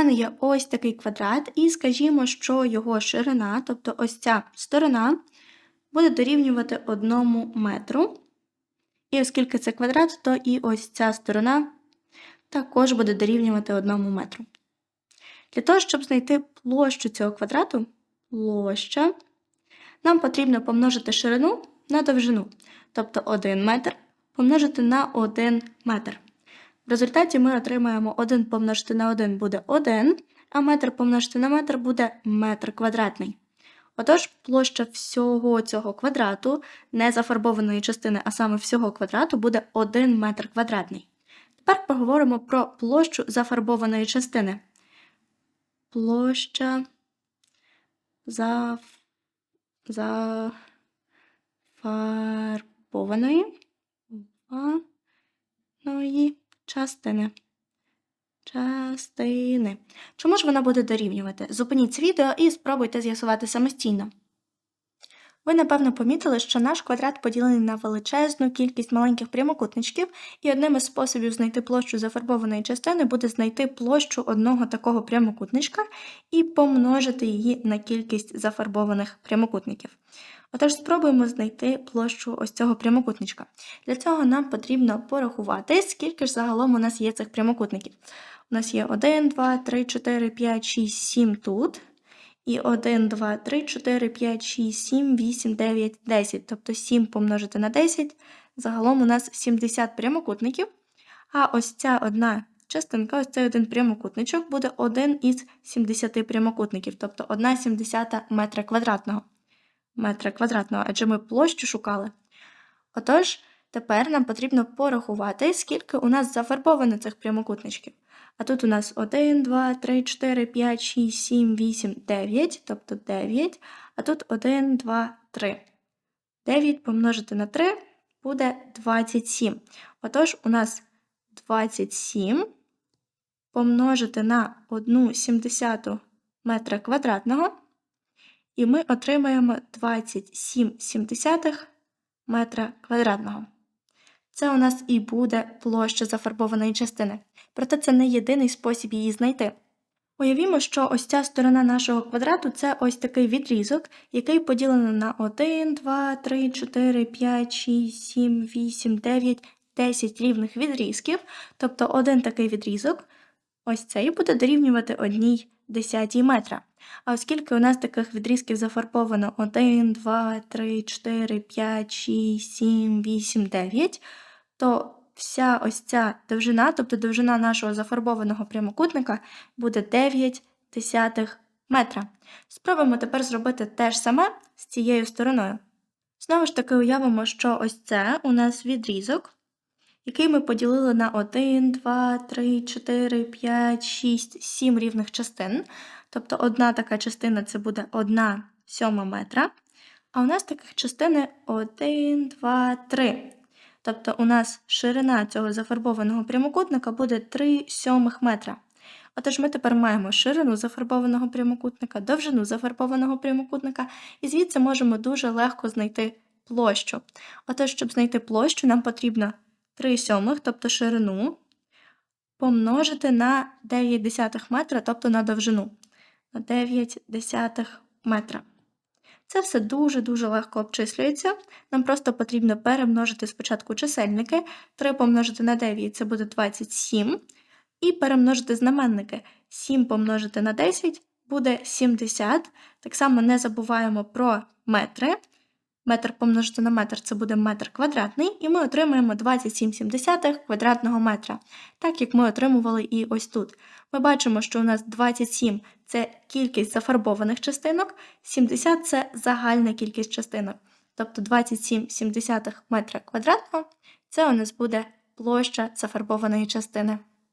мене є ось такий квадрат, і скажімо, що його ширина, тобто ось ця сторона, буде дорівнювати 1 метру. І оскільки це квадрат, то і ось ця сторона також буде дорівнювати 1 метру. Для того, щоб знайти площу цього квадрату, площа, нам потрібно помножити ширину на довжину, тобто 1 метр помножити на 1 метр. В результаті ми отримаємо 1 помножити на 1 буде 1, а метр помножити на метр буде метр квадратний. Отож, площа всього цього квадрату, не зафарбованої частини, а саме всього квадрату, буде 1 метр квадратний. Тепер поговоримо про площу зафарбованої частини. Площа заф... зафарбованої ної частини. Частини. Чому ж вона буде дорівнювати? Зупиніть відео і спробуйте з'ясувати самостійно. Ви, напевно, помітили, що наш квадрат поділений на величезну кількість маленьких прямокутничків, і одним із способів знайти площу зафарбованої частини буде знайти площу одного такого прямокутничка і помножити її на кількість зафарбованих прямокутників. Отож, спробуємо знайти площу ось цього прямокутничка. Для цього нам потрібно порахувати, скільки ж загалом у нас є цих прямокутників. У нас є 1, 2, 3, 4, 5, 6, 7 тут. І 1, 2, 3, 4, 5, 6, 7, 8, 9, 10. Тобто 7 помножити на 10. Загалом у нас 70 прямокутників. А ось ця одна частинка, ось цей один прямокутничок буде один із 70 прямокутників, тобто 1 70 метра квадратного. Метра квадратного, адже ми площу шукали. Отож, тепер нам потрібно порахувати, скільки у нас зафарбовано цих прямокутничків. А тут у нас 1, 2, 3, 4, 5, 6, 7, 8, 9, тобто 9. А тут 1, 2, 3. 9 помножити на 3 буде 27. Отож, у нас 27 помножити на 1 70 метра квадратного. І ми отримаємо 27 семдесятих метра квадратного. Це у нас і буде площа зафарбованої частини. Проте це не єдиний спосіб її знайти. Уявімо, що ось ця сторона нашого квадрату це ось такий відрізок, який поділено на 1, 2, 3, 4, 5, 6, 7, 8, 9, 10 рівних відрізків. Тобто один такий відрізок, ось цей буде дорівнювати одній десятій метра. А оскільки у нас таких відрізків зафарбовано 1, 2, 3, 4, 5, 6, 7, 8, 9, то вся ось ця довжина, тобто довжина нашого зафарбованого прямокутника, буде 9 десятих метра. Спробуємо тепер зробити те ж саме з цією стороною. Знову ж таки, уявимо, що ось це у нас відрізок, який ми поділили на 1, 2, 3, 4, 5, 6, 7 рівних частин. Тобто одна така частина це буде 1 сьома метра. А у нас таких частини 1, 2, 3. Тобто у нас ширина цього зафарбованого прямокутника буде 3 сьомих метра. Отож, ми тепер маємо ширину зафарбованого прямокутника, довжину зафарбованого прямокутника, і звідси можемо дуже легко знайти площу. Отож, щоб знайти площу, нам потрібно 3 сьомих, тобто ширину, помножити на 9 десятих метра, тобто на довжину. На 9 десятих метра. Це все дуже-дуже легко обчислюється. Нам просто потрібно перемножити спочатку чисельники. 3 помножити на 9 це буде 27. І перемножити знаменники. 7 помножити на 10 буде 70. Так само не забуваємо про метри. Метр помножити на метр це буде метр квадратний, і ми отримаємо 27,7 квадратного метра, так як ми отримували і ось тут. Ми бачимо, що у нас 27 це кількість зафарбованих частинок, 70 це загальна кількість частинок. Тобто 27,7 метра квадратного це у нас буде площа зафарбованої частини.